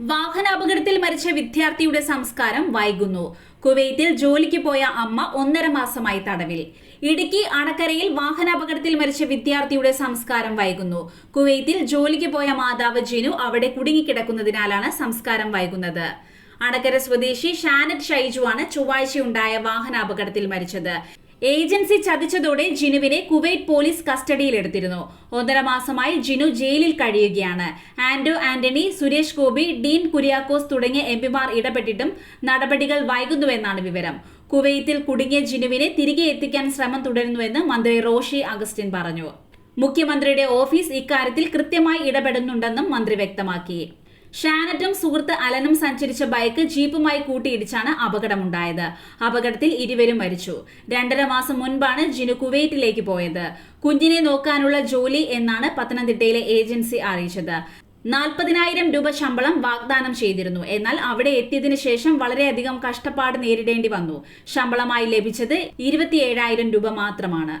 വാഹനാപകടത്തിൽ മരിച്ച വിദ്യാർത്ഥിയുടെ സംസ്കാരം വൈകുന്നു. കുവൈത്തിൽ ജോലിക്ക് പോയ അമ്മ ഒന്നര മാസമായി തടവിൽ. ഇടുക്കി അണക്കരയിൽ വാഹനാപകടത്തിൽ മരിച്ച വിദ്യാർത്ഥിയുടെ സംസ്കാരം വൈകുന്നു. കുവൈത്തിൽ ജോലിക്ക് പോയ മാതാവ് ജിനു അവിടെ കുടുങ്ങിക്കിടക്കുന്നതിനാലാണ് സംസ്കാരം വൈകുന്നത്. അണക്കര സ്വദേശി ഷാനറ്റ് ഷൈജുവാണ് ചൊവ്വാഴ്ചയുണ്ടായ വാഹനാപകടത്തിൽ മരിച്ചത്. ഏജൻസി ചതിച്ചതോടെ ജിനുവിനെ കുവൈറ്റ് പോലീസ് കസ്റ്റഡിയിലെടുത്തിരുന്നു. ഒന്നര മാസമായി ജിനു ജയിലിൽ കഴിയുകയാണ്. ആന്റോ ആന്റണി സുരേഷ് ഗോപി ഡീൻ കുര്യാക്കോസ് തുടങ്ങിയ എംപിമാർ ഇടപെട്ടിട്ടും നടപടികൾ വൈകുന്നുവെന്നാണ് വിവരം. കുവൈത്തിൽ കുടുങ്ങിയ ജിനുവിനെ തിരികെ എത്തിക്കാൻ ശ്രമം തുടരുന്നുവെന്ന് മന്ത്രി റോഷി അഗസ്റ്റിൻ പറഞ്ഞു. മുഖ്യമന്ത്രിയുടെ ഓഫീസ് ഇക്കാര്യത്തിൽ കൃത്യമായി ഇടപെടുന്നുണ്ടെന്നും മന്ത്രി വ്യക്തമാക്കി. ഷാനറ്റും സുഹൃത്ത് അലനും സഞ്ചരിച്ച ബൈക്ക് ജീപ്പുമായി കൂട്ടിയിടിച്ചാണ് അപകടമുണ്ടായത്. അപകടത്തിൽ ഇരുവരും മരിച്ചു. രണ്ടര മാസം മുൻപാണ് ജിനു കുവൈറ്റിലേക്ക് പോയത്. കുഞ്ഞിനെ നോക്കാനുള്ള ജോലി എന്നാണ് പത്തനംതിട്ടയിലെ ഏജൻസി അറിയിച്ചത്. നാൽപ്പതിനായിരം രൂപ ശമ്പളം വാഗ്ദാനം ചെയ്തിരുന്നു. എന്നാൽ അവിടെ എത്തിയതിനു ശേഷം വളരെയധികം കഷ്ടപ്പാട് നേരിടേണ്ടി വന്നു. ശമ്പളമായി ലഭിച്ചത് ഇരുപത്തിയേഴായിരം രൂപ മാത്രമാണ്.